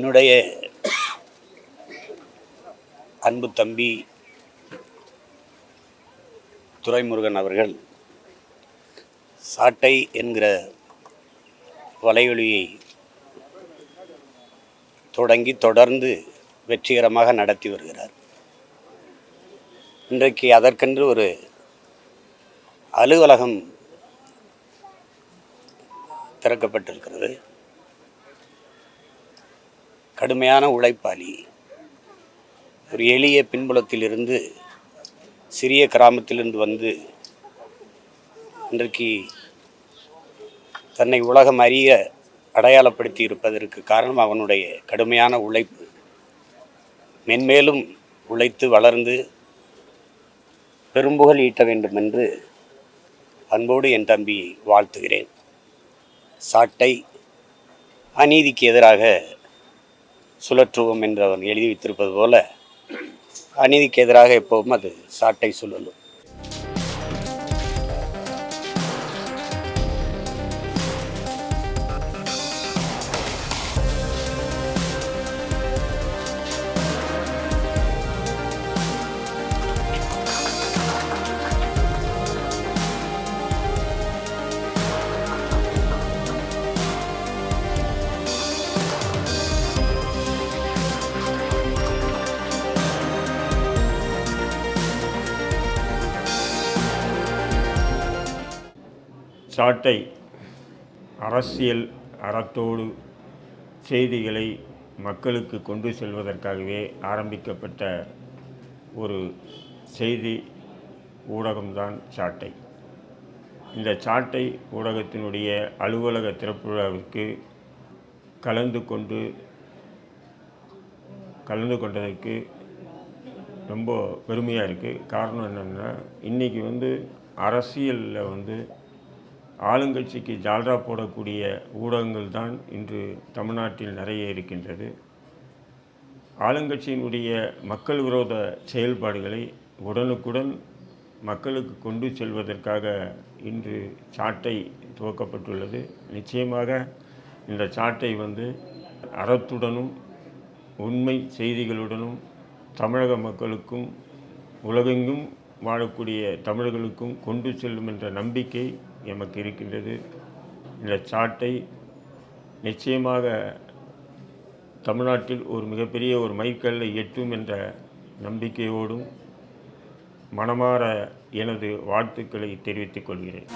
என்னுடைய அன்பு தம்பி துரைமுருகன் அவர்கள் சாட்டை என்கிற வலையொலியை தொடங்கி தொடர்ந்து வெற்றிகரமாக நடத்தி வருகிறார். இன்றைக்கு அதற்கென்று ஒரு அலுவலகம் திறக்கப்பட்டிருக்கிறது. கடுமையான உழைப்பாளி. ஒரு எளிய பின்புலத்திலிருந்து சிறிய கிராமத்திலிருந்து வந்து இன்றைக்கு தன்னை உலகம் அறிய அடையாளப்படுத்தி இருப்பதற்கு காரணம் அவனுடைய கடுமையான உழைப்பு. மென்மேலும் உழைத்து வளர்ந்து பெரும்புகழ் ஈட்ட வேண்டும் என்று அன்போடு என் தம்பி வாழ்த்துகிறேன். சாட்டை அநீதிக்கு எதிராக சுழற்றுவோம் என்று அவன் எழுதி வைத்திருப்பது போல அநீதிக்கு எதிராக எப்போவும் அது சாட்டை சுழலும். சாட்டை அரசியல் அறத்தோடு செய்திகளை மக்களுக்கு கொண்டு செல்வதற்காகவே ஆரம்பிக்கப்பட்ட ஒரு செய்தி ஊடகம்தான் சாட்டை. இந்த சாட்டை ஊடகத்தினுடைய அலுவலக திறப்பு விழாவிற்கு கலந்து கொண்டு கலந்து கொண்டதற்கு ரொம்ப பெருமையாக இருக்குது காரணம் என்னென்னா இன்றைக்கி வந்து அரசியலில் வந்து ஆளுங்கட்சிக்கு ஜால்ரா போடக்கூடிய ஊடகங்கள் தான் இன்று தமிழ்நாட்டில் நிறைய இருக்கின்றது. ஆளுங்கட்சியினுடைய மக்கள் விரோத செயல்பாடுகளை உடனுக்குடன் மக்களுக்கு கொண்டு செல்வதற்காக இன்று சாட்டை துவக்கப்பட்டுள்ளது. நிச்சயமாக இந்த சாட்டை வந்து அறத்துடனும் உண்மை செய்திகளுடனும் தமிழக மக்களுக்கும் உலகெங்கும் வாழக்கூடிய தமிழர்களுக்கும் கொண்டு செல்லும் என்ற நம்பிக்கை எமக்கு இருக்கின்றது. இந்த சாட்டை நிச்சயமாக தமிழ்நாட்டில் ஒரு மிகப்பெரிய ஒரு மைக்கல்லை எட்டும் என்ற நம்பிக்கையோடும் மனமாற எனது வாழ்த்துக்களை தெரிவித்துக் கொள்கிறேன்.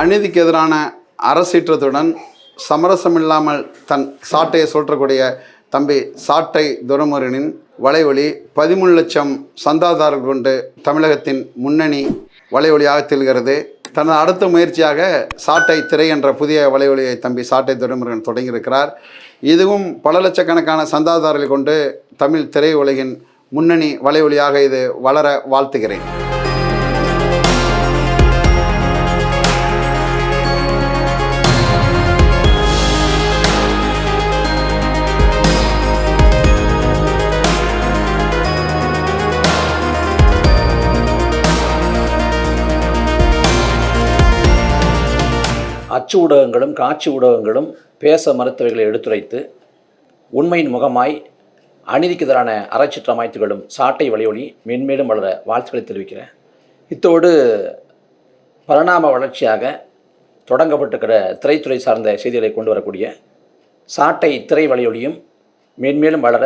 அநீதிக்கு எதிரான அரசீற்றத்துடன் சமரசமில்லாமல் தன் சாட்டையை சுழற்றக்கூடிய தம்பி சாட்டை துரமுருகனின் வலைவொலி பதிமூணு லட்சம் சந்தாதாரர்கள் கொண்டு தமிழகத்தின் முன்னணி வலைவொலியாக திகழ்கிறது. தனது அடுத்த முயற்சியாக சாட்டை திரை என்ற புதிய வலைவொலியை தம்பி சாட்டை துரைமுருகன் தொடங்கியிருக்கிறார். இதுவும் பல லட்சக்கணக்கான சந்தாதாரர்களை கொண்டு தமிழ் திரை உலகின் முன்னணி வலைவொலியாக இது வளர வாழ்த்துகிறேன். அச்சு ஊடகங்களும் காட்சி ஊடகங்களும் பேச மறுத்தவைகளை எடுத்துரைத்து உண்மையின் முகமாய் அநீதிக்கு எதிரான அறச்சிற்ற அமைத்துகளும் சாட்டை வலியொலி மென்மேலும் வளர வாழ்த்துக்களை தெரிவிக்கிறேன். இத்தோடு பரிணாம வளர்ச்சியாக தொடங்கப்பட்டிருக்கிற திரைத்துறை சார்ந்த செய்திகளை கொண்டு வரக்கூடிய சாட்டை திரை வலியொலியும் மென்மேலும் வளர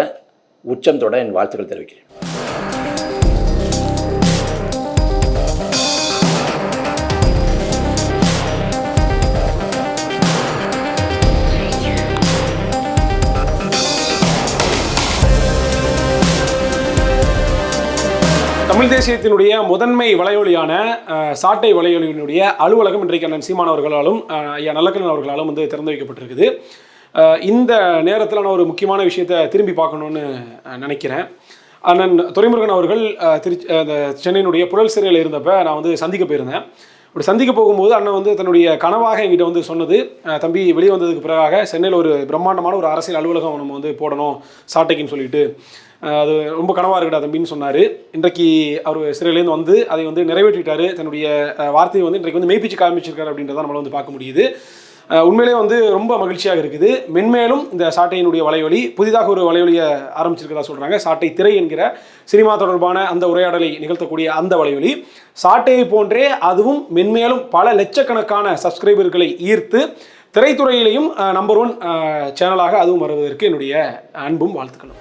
உச்சம் தொட என் வாழ்த்துக்கள் தெரிவிக்கிறேன். தமிழ் தேசியத்தினுடைய முதன்மை வலையொலியான சாட்டை வலையொலியினுடைய அலுவலகம் இன்றைக்கு அண்ணன் சீமான் அவர்களாலும் ஐயா நல்லக்கண்ணன் அவர்களாலும் வந்து திறந்து வைக்கப்பட்டிருக்குது. இந்த நேரத்தில் நான் ஒரு முக்கியமான விஷயத்தை திரும்பி பார்க்கணுன்னு நினைக்கிறேன். அண்ணன் துரைமுருகன் அவர்கள் திருச்சி அந்த சென்னையினுடைய புழல் சிறையில் இருந்தப்ப நான் வந்து சந்திக்க போயிருந்தேன். அப்படி சந்திக்க போகும்போது அண்ணன் வந்து தன்னுடைய கனவாக என்கிட்ட வந்து சொன்னது தம்பி வெளியே வந்ததுக்கு பிறகாக சென்னையில் ஒரு பிரம்மாண்டமான ஒரு அரசியல் அலுவலகம் நம்ம வந்து போடணும் சாட்டைக்குன்னு சொல்லிட்டு. அது ரொம்ப கனவாக இருக்கடா தம்பின்னு சொன்னார். இன்றைக்கு அவர் சிறையிலேருந்து வந்து அதை வந்து நிறைவேற்றிட்டாரு. தன்னுடைய வார்த்தையை வந்து இன்றைக்கு வந்து மெய்ப்பிச்சு காமிச்சிருக்காரு அப்படின்றத நம்மளை வந்து பார்க்க முடியுது. உண்மையிலே வந்து ரொம்ப மகிழ்ச்சியாக இருக்குது. மென்மேலும் இந்த சாட்டையினுடைய வலைவலி புதிதாக ஒரு வலைவலியை ஆரம்பிச்சிருக்கிறதா சொல்கிறாங்க சாட்டை திரை என்கிற சினிமா தொடர்பான அந்த உரையாடலை நிகழ்த்தக்கூடிய அந்த வலைவலி சாட்டையை போன்றே அதுவும் மென்மேலும் பல லட்சக்கணக்கான சப்ஸ்கிரைபர்களை ஈர்த்து திரைத்துறையிலையும் நம்பர் ஒன் சேனலாக அதுவும் வருவதற்கு என்னுடைய அன்பும் வாழ்த்துக்களும்.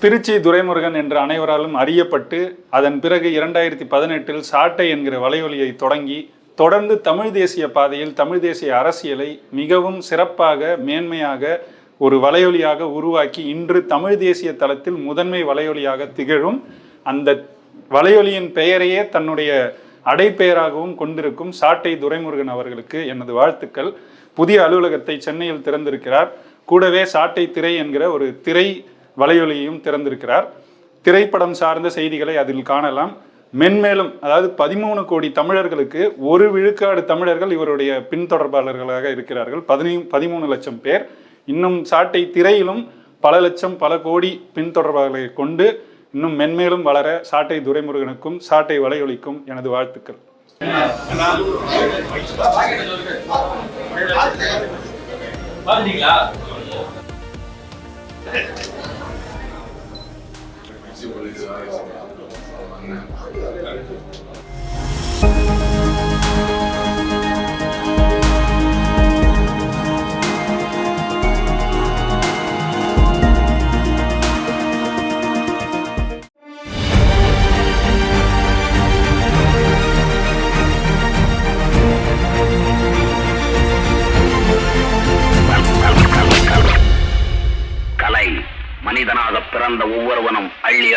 திருச்சி துரைமுருகன் என்று அனைவராலும் அறியப்பட்டு அதன் பிறகு இரண்டாயிரத்தி பதினெட்டில் சாட்டை என்கிற வலைவலியை தொடங்கி தொடர்ந்து தமிழ் தேசிய பாதையில் தமிழ் தேசிய அரசியலை மிகவும் சிறப்பாக மேன்மையாக ஒரு வலையொலியாக உருவாக்கி இன்று தமிழ் தேசிய தளத்தில் முதன்மை வலையொலியாக திகழும் அந்த வலையொலியின் பெயரையே தன்னுடைய அடைப்பெயராகவும் கொண்டிருக்கும் சாட்டை துரைமுருகன் அவர்களுக்கு எனது வாழ்த்துக்கள். புதிய அலுவலகத்தை சென்னையில் திறந்திருக்கிறார். கூடவே சாட்டை திரை என்கிற ஒரு திரை வலையொலியையும் திறந்திருக்கிறார். திரைப்படம் சார்ந்த செய்திகளை அதில் காணலாம். மென்மேலும் அதாவது பதிமூணு கோடி தமிழர்களுக்கு ஒரு விழுக்காடு தமிழர்கள் இவருடைய பின்தொடர்பாளர்களாக இருக்கிறார்கள். பதினி பதிமூணு லட்சம் பேர். இன்னும் சாட்டை திரையிலும் பல லட்சம் பல கோடி பின்தொடர்பாளர்களை கொண்டு இன்னும் மென்மேலும் வளர சாட்டை துரைமுருகனுக்கும் சாட்டை வலையொலிக்கும் எனது வாழ்த்துக்கள். கலை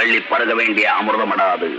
அள்ளி பருக வேண்டிய அமிர்தமடாது